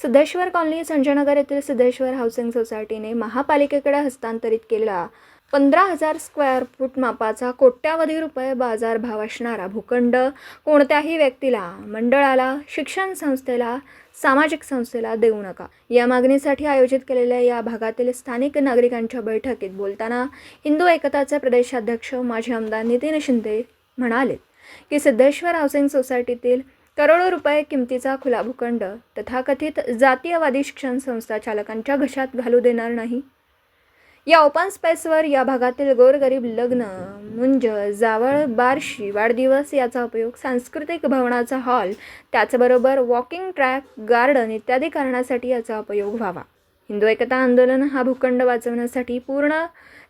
Siddheshwar colony Sanjaynagar येथील Siddheshwar housing सोसायटीने महापालिकेकडे हस्तांतरित केलेला पंधरा हजार स्क्वेअर फूट मापाचा कोट्यावधी रुपये बाजारभाव असणारा भूखंड कोणत्याही व्यक्तीला मंडळाला शिक्षण संस्थेला सामाजिक संस्थेला देऊ नका. या मागणीसाठी आयोजित केलेल्या या भागातील स्थानिक नागरिकांच्या बैठकीत बोलताना हिंदू एकताचे प्रदेशाध्यक्ष माजी आमदार नितीन शिंदे म्हणाले की सिद्धेश्वर हाऊसिंग सोसायटीतील करोडो रुपये किमतीचा खुला भूखंड तथाकथित जातीयवादी शिक्षण संस्था चालकांच्या घशात घालू देणार नाही. या ओपन स्पेसवर या भागातील गोरगरीब लग्न मुंज जावळ बारशी वाढदिवस याचा उपयोग सांस्कृतिक भवनाचा हॉल त्याचबरोबर वॉकिंग ट्रॅक गार्डन इत्यादी करण्यासाठी याचा उपयोग व्हावा. हिंदू एकता आंदोलन हा भूखंड वाचवण्यासाठी पूर्ण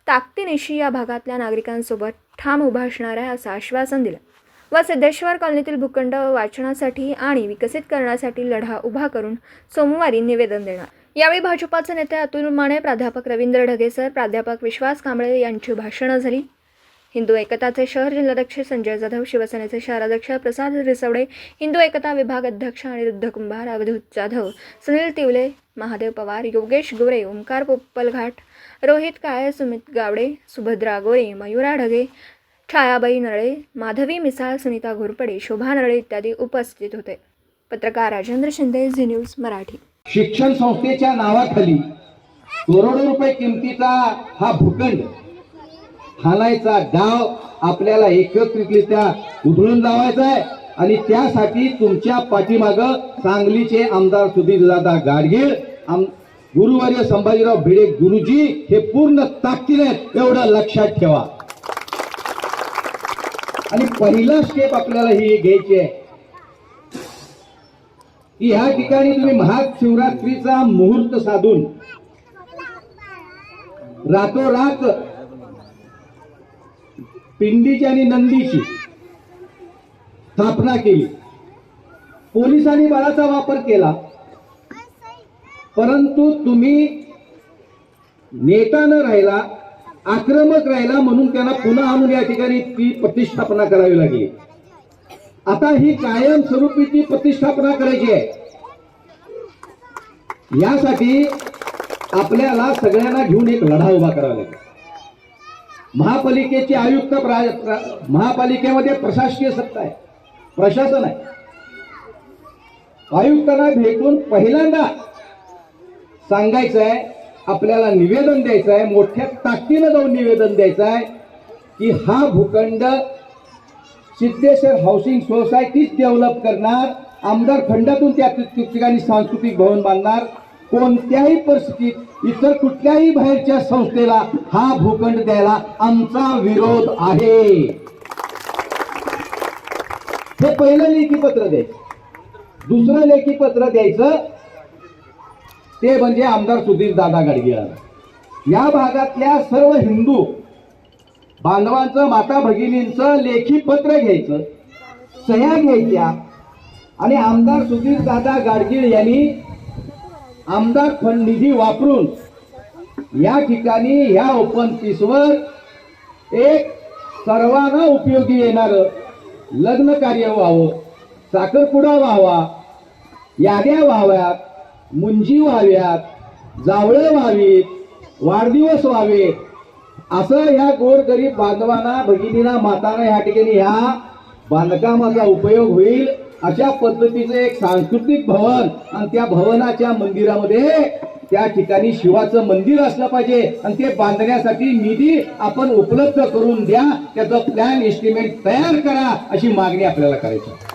ताकदीनिशी या भागातल्या नागरिकांसोबत ठाम उभा असणार आहे असं आश्वासन दिलं. व सिद्धेश्वर कॉलनीतील भूखंड वाचण्यासाठी आणि विकसित करण्यासाठी लढा उभा करून सोमवारी निवेदन देणार. यावेळी भाजपाचे नेते अतुल माने प्राध्यापक रवींद्र ढगेसर प्राध्यापक विश्वास कांबळे यांची भाषणं झाली. हिंदू एकताचे शहर जिल्हाध्यक्ष संजय जाधव शिवसेनेचे शहराध्यक्ष प्रसाद रिसवडे हिंदू एकता विभाग अध्यक्ष अनिरुद्ध कुंभार अवधूत जाधव सुनील तिवले महादेव पवार योगेश गोरे ओंकार पोप्पलघाट रोहित काळे सुमित गावडे सुभद्रा गोरे मयुरा ढगे छायाबाई नळे माधवी मिसाळ सुनीता घोरपडे शोभा नळे इत्यादी उपस्थित होते. पत्रकार राजेंद्र शिंदे झी न्यूज मराठी. शिक्षण संस्थेच्या नावाखाली करोडो रुपये किमतीचा हा भूखंड हालायचा गाव आपल्याला एकत्रितरित्या उधळून लावायचा आहे आणि त्यासाठी तुमच्या पाठीमाग सांगलीचे आमदार सुधीरदादा गाडगीळ आम गुरुवार्य संभाजीराव भिडे गुरुजी हे पूर्ण ताकदीने एवढं लक्षात ठेवा. आणि पहिला स्टेप आपल्याला ही घ्यायची आहे. की ह्या ठिकाणी तुम्ही महाशिवरात्रीचा मुहूर्त साधून रातोरात पिंडीची आणि नंदीची स्थापना केली. पोलिसांनी बळाचा वापर केला. परंतु तुम्ही नेता न राहिला आक्रमक राहिला म्हणून त्यांना पुन्हा आणून या ठिकाणी ती प्रतिष्ठापना करावी लागली. आता ही कायम स्वरूपीची प्रतिष्ठापना करायची आहे. यासाठी आपल्याला सगळ्यांना घेऊन एक लढा उभा करावा लागेल. महापालिकेचे आयुक्त महापालिकेमध्ये प्रशासकीय सत्ता आहे. प्रशासन आहे. आयुक्तांना भेटून पहिल्यांदा सांगायचं आहे आपल्याला निवेदन द्यायचं आहे मोठ्या ताकदीनं जाऊन निवेदन द्यायचं आहे की हा भूखंड सिद्धेश्वर हाऊसिंग सोसायटीच डेव्हलप करणार आमदार खंडातून त्या ठिकाणी सांस्कृतिक भवन बांधणार कोणत्याही परिस्थितीत इतर कुठल्याही बाहेरच्या संस्थेला हा भूखंड द्यायला आमचा विरोध आहे. हे पहिलं लेखी पत्र द्यायचं. दुसरं लेखी पत्र द्यायचं ते म्हणजे आमदार सुधीर दादा गाडगीळ या भागातल्या सर्व हिंदू बांधवांचं माता भगिनींचं लेखी पत्र घ्यायचं सह्या घ्यायच्या. आणि आमदार सुधीर दादा गाडगीळ यांनी आमदार फंड निधी वापरून या ठिकाणी ह्या ओपन पीसवर एक सर्वांना उपयोगी येणार लग्न कार्य व्हावं साखरपुडा व्हावा याद्या व्हाव्यात. मुंजी व्हाव्यात जावळं व्हावीत वाढदिवस व्हावेत असं ह्या गोरगरीब बांधवांना भगिनीना माताना ह्या ठिकाणी ह्या बांधकामाचा उपयोग होईल अशा पद्धतीचं एक सांस्कृतिक भवन आणि त्या भवनाच्या मंदिरामध्ये त्या ठिकाणी शिवाचं मंदिर असलं पाहिजे आणि ते बांधण्यासाठी निधी आपण उपलब्ध करून द्या त्याचं प्लॅन एस्टिमेट तयार करा अशी मागणी आपल्याला करायची आहे.